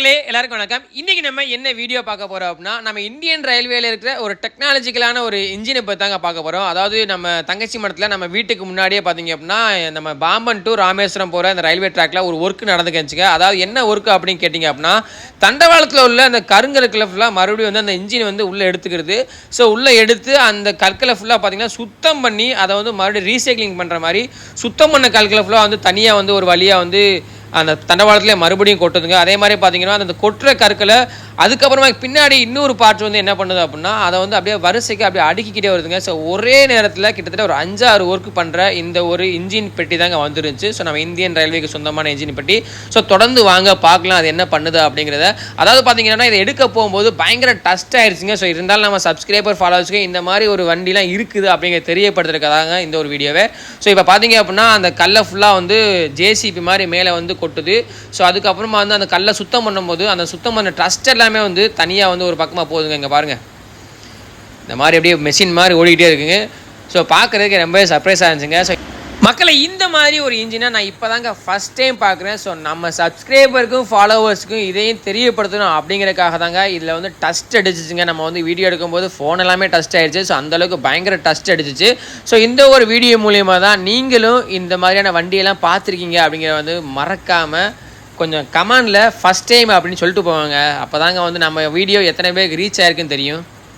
நண்பர்களே எல்லாருக்கும் வணக்கம். இன்னைக்கு நம்ம என்ன வீடியோ பார்க்க போகிறோம் அப்படின்னா நம்ம இந்தியன் ரயில்வேல இருக்கிற ஒரு டெக்னாலஜிக்கலான ஒரு இன்ஜினை பற்றி தாங்க பார்க்க போகிறோம் அதாவது நம்ம தங்கச்சி மடத்தில் நம்ம வீட்டுக்கு முன்னாடியே பார்த்தீங்க அப்படின்னா நம்ம பாம்பன் டு ராமேஸ்வரம் போகிற அந்த ரயில்வே ட்ராக்ல ஒரு ஒர்க் நடந்துக்கிச்சுங்க அதாவது என்ன ஒர்க் அப்படின்னு கேட்டிங்க அப்படின்னா தண்டவாளத்தில் உள்ள அந்த கருங்கற்களை ஃபுல்லாக மறுபடியும் வந்து அந்த இன்ஜின் வந்து உள்ளே எடுத்துக்கிறது. ஸோ உள்ளே எடுத்து அந்த கற்களை ஃபுல்லாக பார்த்தீங்கன்னா சுத்தம் பண்ணி அதை வந்து மறுபடியும் ரீசைக்ளிங் பண்ணுற மாதிரி சுத்தம் பண்ண கற்களை ஃபுல்லாக வந்து தனியாக வந்து ஒரு வழியாக வந்து அந்த தண்டவாளத்திலே மறுபடியும் கொட்டுதுங்க அதே மாதிரி பார்த்தீங்கன்னா அந்த கொட்டுற கற்களை அதுக்கப்புறமா பின்னாடி இன்னொரு பார்ட் வந்து என்ன பண்ணுது அப்படின்னா அதை வந்து அப்படியே வரிசைக்கு அப்படியே அடுக்கிக்கிட்டே வருதுங்க. ஸோ ஒரே நேரத்தில் கிட்டத்தட்ட ஒரு அஞ்சாறு ஒர்க் பண்ணுற இந்த ஒரு இன்ஜின் பெட்டி தாங்க வந்துருந்துச்சு. ஸோ நம்ம இந்தியன் ரயில்வேக்கு சொந்தமான இன்ஜின் பெட்டி. ஸோ தொடர்ந்து வாங்க பார்க்கலாம் அது என்ன பண்ணுது அப்படிங்கிறத. அதாவது பார்த்தீங்கன்னா இதை எடுக்க போகும்போது பயங்கர டஸ்ட் ஆயிடுச்சுங்க ஸோ இருந்தாலும் நம்ம சப்ஸ்கிரைபர் ஃபாலோவர்ஸ்க்கு இந்த மாதிரி ஒரு வண்டிலாம் இருக்குது அப்படிங்கிற தெரியப்படுத்துறதுக்காக இந்த ஒரு வீடியோவை ஸோ இப்போ பார்த்தீங்க அப்படின்னா அந்த கல்லை ஃபுல்லாக வந்து ஜேசிபி மாதிரி மேலே வந்து கொட்டுது. ஸோ அதுக்கப்புறமா வந்து அந்த கல்லை சுத்தம் பண்ணும்போது அந்த சுத்தம் பண்ண ட்ரஸ்ட் எல்லாமே வந்து தனியாக வந்து ஒரு பக்கமாக போகுதுங்க. இங்கே பாருங்கள் இந்த மாதிரி அப்படியே மெஷின் மாதிரி ஓடிக்கிட்டே இருக்குங்க. ஸோ பார்க்குறதுக்கு ரொம்பவே சர்ப்ரைஸாக இருந்துச்சுங்க. ஸோ மக்களை இந்த மாதிரி ஒரு இன்ஜினை நான் இப்போ தாங்க ஃபஸ்ட் டைம் பார்க்குறேன். ஸோ நம்ம சப்ஸ்கிரைபருக்கும் ஃபாலோவர்ஸுக்கும் இதையும் தெரியப்படுத்தணும் அப்படிங்கிறக்காக தாங்க இதில் வந்து டஸ்ட் அடிச்சிச்சுங்க. நம்ம வந்து வீடியோ எடுக்கும்போது ஃபோன் எல்லாமே டஸ்ட் ஆயிடுச்சு. ஸோ அந்தளவுக்கு பயங்கர டஸ்ட் அடிச்சிச்சு. ஸோ இந்த ஒரு வீடியோ மூலியமாக தான் நீங்களும் இந்த மாதிரியான வண்டியெல்லாம் பார்த்துருக்கீங்க அப்படிங்கிற வந்து மறக்காமல் கொஞ்சம் கமெண்டில் ஃபஸ்ட் டைம் அப்படின்னு சொல்லிட்டு போவாங்க. அப்போ தாங்க வந்து நம்ம வீடியோ எத்தனை பேருக்கு ரீச் ஆயிருக்குன்னு தெரியும்.